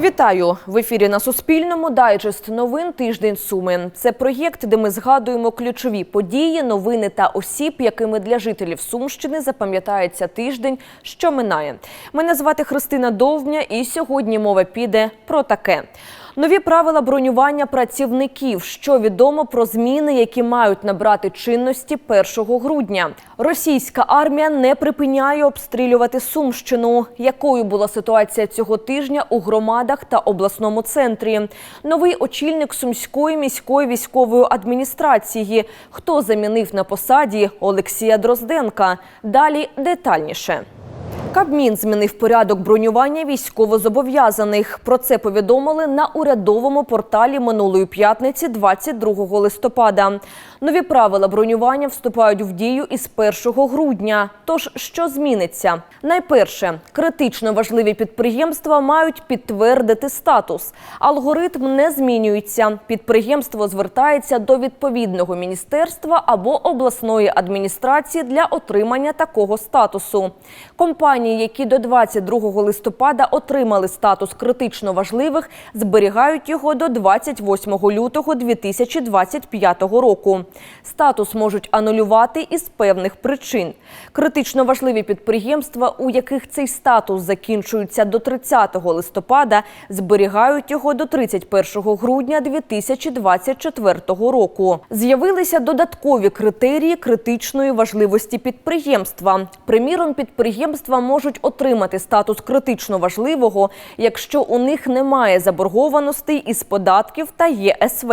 Вітаю в ефірі на Суспільному. Дайджест новин тиждень Суми. Це проєкт, де ми згадуємо ключові події, новини та осіб, якими для жителів Сумщини запам'ятається тиждень, що минає. Мене звати Христина Довбня, і сьогодні мова піде про таке. Нові правила бронювання працівників. Що відомо про зміни, які мають набрати чинності 1 грудня. Російська армія не припиняє обстрілювати Сумщину. Якою була ситуація цього тижня у громадах та обласному центрі? Новий очільник Сумської міської військової адміністрації. Хто замінив на посаді Олексія Дрозденка? Далі детальніше. Кабмін змінив порядок бронювання військовозобов'язаних. Про це повідомили на урядовому порталі минулої п'ятниці, 22 листопада. Нові правила бронювання вступають в дію із 1 грудня. Тож що зміниться? Найперше, критично важливі підприємства мають підтвердити статус. Алгоритм не змінюється. Підприємство звертається до відповідного міністерства або обласної адміністрації для отримання такого статусу. Компанії, які до 22 листопада отримали статус критично важливих, зберігають його до 28 лютого 2025 року. Статус можуть анулювати із певних причин. Критично важливі підприємства, у яких цей статус закінчується до 30 листопада, зберігають його до 31 грудня 2024 року. З'явилися додаткові критерії критичної важливості підприємства. Приміром, підприємства можуть отримати статус критично важливого, якщо у них немає заборгованостей із податків та ЄСВ.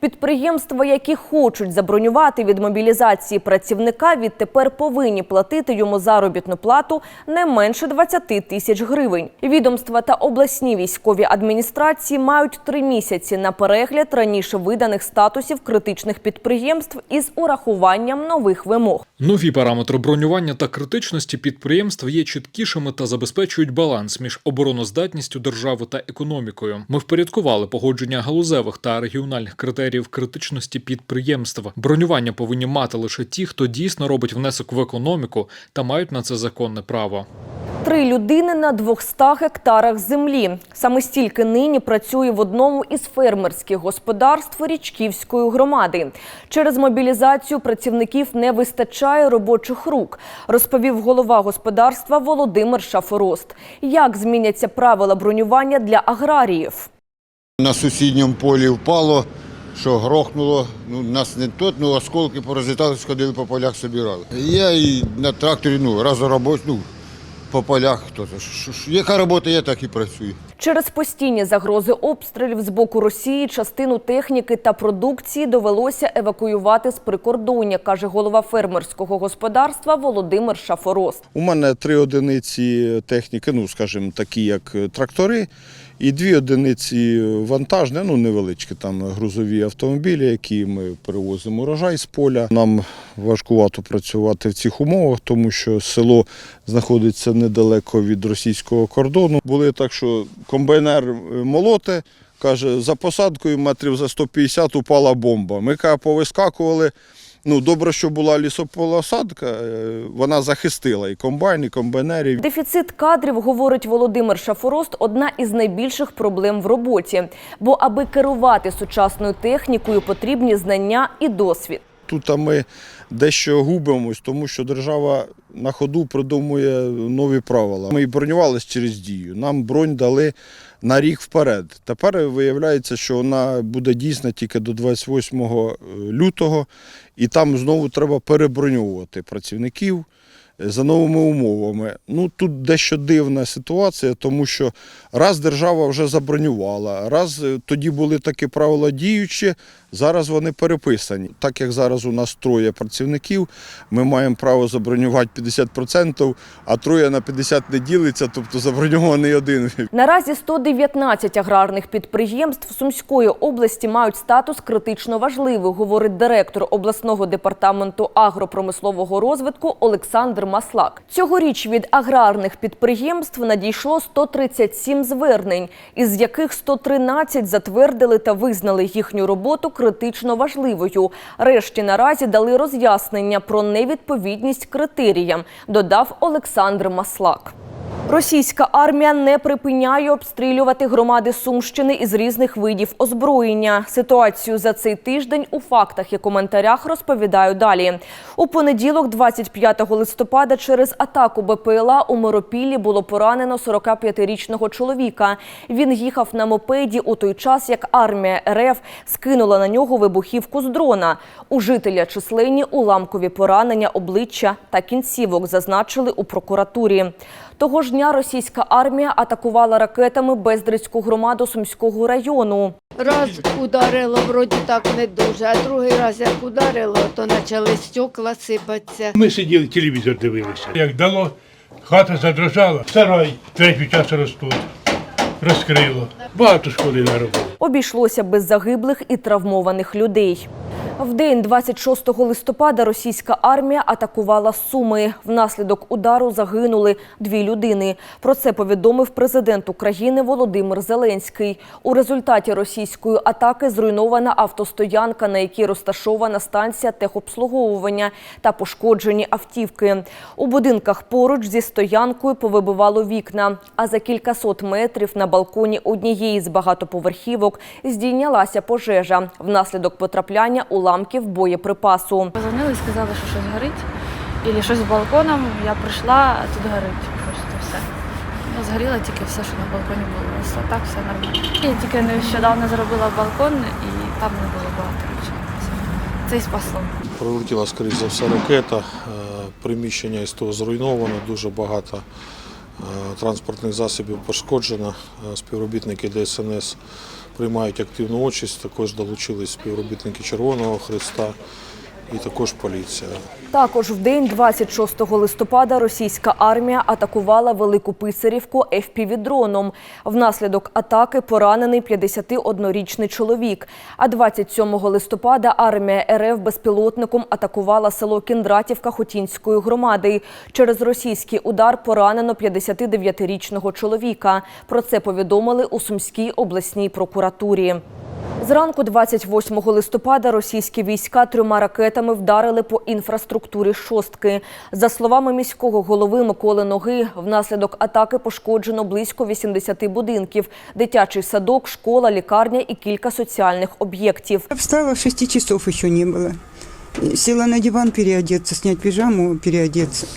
Підприємства, які хочуть забронювати від мобілізації працівника, відтепер повинні платити йому заробітну плату не менше 20 тисяч гривень. Відомства та обласні військові адміністрації мають три місяці на перегляд раніше виданих статусів критичних підприємств із урахуванням нових вимог. Нові параметри бронювання та критичності підприємств є чіткішими та забезпечують баланс між обороноздатністю держави та економікою. Ми впорядкували погодження галузевих та регіональних критеріїв критичності підприємств. Бронювання повинні мати лише ті, хто дійсно робить внесок в економіку та мають на це законне право. Три людини на 200 гектарах землі. Саме стільки нині працює в одному із фермерських господарств Річківської громади. Через мобілізацію працівників не вистачає робочих рук, розповів голова господарства Володимир Шафорост. Як зміняться правила бронювання для аграріїв? На сусідньому полі впало, що грохнуло. Ну, нас не тут, ну осколки порозлітали, сходили по полях, собирали. Я і на тракторі, ну, раз робочий, ну, по полях хто Яка робота є, так і працює. Через постійні загрози обстрілів з боку Росії частину техніки та продукції довелося евакуювати з прикордоння, каже голова фермерського господарства Володимир Шафорост. У мене три одиниці техніки, ну скажімо, такі як трактори, і дві одиниці вантажні, ну невеличкі там грузові автомобілі, які ми перевозимо урожай з поля. Нам важкувато працювати в цих умовах, тому що село знаходиться недалеко від російського кордону. Були так, що комбайнер молоте. Каже, за посадкою метрів за 150 упала бомба. Ми каже, повискакували. Ну, добре, що була лісополосадка, е, вона захистила і комбайн, і комбайнерів. Дефіцит кадрів, говорить Володимир Шафорост, одна із найбільших проблем в роботі. Бо аби керувати сучасною технікою, потрібні знання і досвід. Тут ми дещо губимось, тому що держава на ходу придумує нові правила. Ми і бронювалися через дію. Нам бронь дали на рік вперед. Тепер виявляється, що вона буде дійсна тільки до 28 лютого, і там знову треба переброньовувати працівників за новими умовами. Ну тут дещо дивна ситуація, тому що раз держава вже забронювала, раз е, тоді були такі правила діючі, зараз вони переписані. Так як зараз у нас троє працівників, ми маємо право забронювати 50%, а троє на 50 не ділиться, тобто заброньований один. Наразі 119 аграрних підприємств Сумської області мають статус критично важливих, говорить директор обласного департаменту агропромислового розвитку Олександр Маслак. Цьогоріч від аграрних підприємств надійшло 137 звернень, із яких 113 затвердили та визнали їхню роботу критично важливою. Решті наразі дали роз'яснення про невідповідність критеріям, додав Олександр Маслак. Російська армія не припиняє обстрілювати громади Сумщини із різних видів озброєння. Ситуацію за цей тиждень у фактах і коментарях розповідаю далі. У понеділок, 25 листопада, через атаку БПЛА у Миропіллі було поранено 45-річного чоловіка. Він їхав на мопеді у той час, як армія РФ скинула на нього вибухівку з дрона. У жителя численні уламкові поранення обличчя та кінцівок зазначили у прокуратурі. Того ж дня російська армія атакувала ракетами Бездрицьку громаду Сумського району. Раз ударило, вроді так не дуже, а другий раз як ударило, то почали стекла сипатися. Ми сиділи, телевізор дивилися. Як дало, хата задрожала, сарай третю час ростуть, розкрило. Багато шкоди наробили. Обійшлося без загиблих і травмованих людей. В день 26 листопада російська армія атакувала Суми. Внаслідок удару загинули дві людини. Про це повідомив президент України Володимир Зеленський. У результаті російської атаки зруйнована автостоянка, на якій розташована станція техобслуговування та пошкоджені автівки. У будинках поруч зі стоянкою повибивало вікна. А за кількасот метрів на балконі однієї з багатоповерхівок здійнялася пожежа внаслідок потрапляння уламків боєприпасу. Позвонили і сказали, що щось горить, або щось з балконом. Я прийшла, а тут горить просто все. Ну, згоріло тільки все, що на балконі було. Ось так все нормально. Я тільки нещодавно зробила балкон і там не було багато речей. Це і спасло. Прилетіла, скоріш за все, ракета. Е, Приміщення із того зруйновано, дуже багато транспортних засобів пошкоджено. Е, Співробітники ДСНС приймають активну участь, також долучились співробітники Червоного Христа і також поліція. Також в день 26 листопада російська армія атакувала Велику Писарівку FPV-дроном. Внаслідок атаки поранений 51-річний чоловік. А 27 листопада армія РФ безпілотником атакувала село Кіндратівка Хотінської громади. Через російський удар поранено 59-річного чоловіка. Про це повідомили у Сумській обласній прокуратурі. Зранку 28 листопада російські війська трьома ракетами вдарили по інфраструктурі шостки. За словами міського голови Миколи Ноги, внаслідок атаки пошкоджено близько 80 будинків, дитячий садок, школа, лікарня і кілька соціальних об'єктів. Я встала, шести часов еще не было. Села на диван переодеться, снять пижаму, переодеться.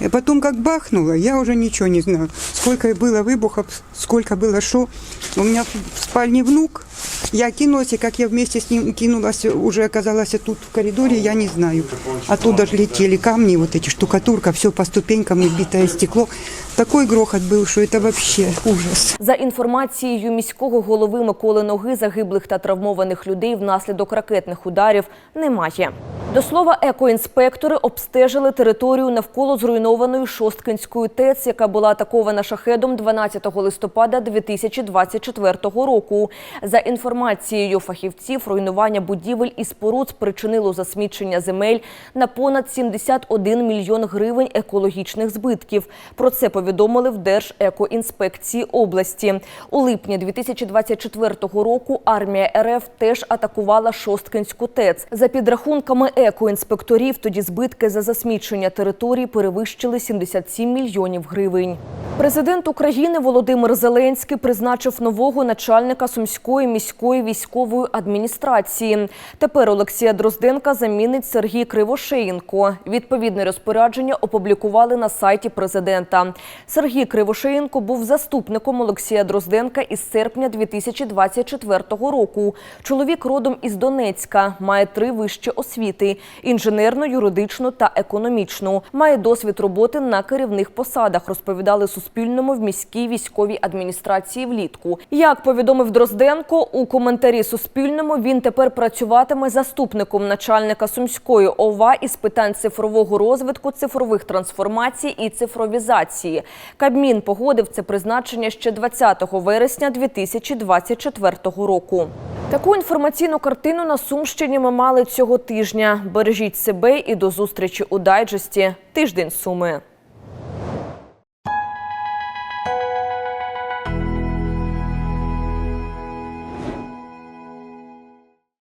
И потом как бахнуло, я уже ничего не знаю. Сколько было выбухов, сколько было шо. У меня в спальне внук. я кинулась, и как я вместе с ним кинулась, уже оказалась тут в коридоре, я не знаю. Оттуда же летели камни, вот эти штукатурка, все по ступенькам, и битое стекло. Такой грохот был, что это вообще ужас. За інформацією міського голови Миколи Ноги, загиблих та травмованих людей внаслідок ракетних ударів немає. До слова, екоінспектори обстежили територію навколо зруйнованої Шосткинської ТЕЦ, яка була атакована шахедом 12 листопада 2024 року. За інформацією фахівців, руйнування будівель і споруд спричинило засмічення земель на понад 71 мільйон гривень екологічних збитків. Про це повідомили в Держекоінспекції області. У липні 2024 року армія РФ теж атакувала Шосткинську ТЕЦ. За підрахунками екоінспекторів, тоді збитки за засмічення території перевищили 77 мільйонів гривень. Президент України Володимир Зеленський призначив нового начальника Сумської міської військової адміністрації. Тепер Олексія Дрозденка замінить Сергій Кривошеєнко. Відповідне розпорядження опублікували на сайті президента. Сергій Кривошеєнко був заступником Олексія Дрозденка із серпня 2024 року. Чоловік родом із Донецька, має три вищі освіти: інженерну, юридичну та економічну. Має досвід роботи на керівних посадах. Розповідали Суспільному в міській військовій адміністрації влітку. Як повідомив Дрозденко у коментарі Суспільному, він тепер працюватиме заступником начальника Сумської ОВА із питань цифрового розвитку, цифрових трансформацій і цифровізації. Кабмін погодив це призначення ще 20 вересня 2024 року. Таку інформаційну картину на Сумщині ми мали цього тижня. Бережіть себе і до зустрічі у дайджесті. Тиждень Суми.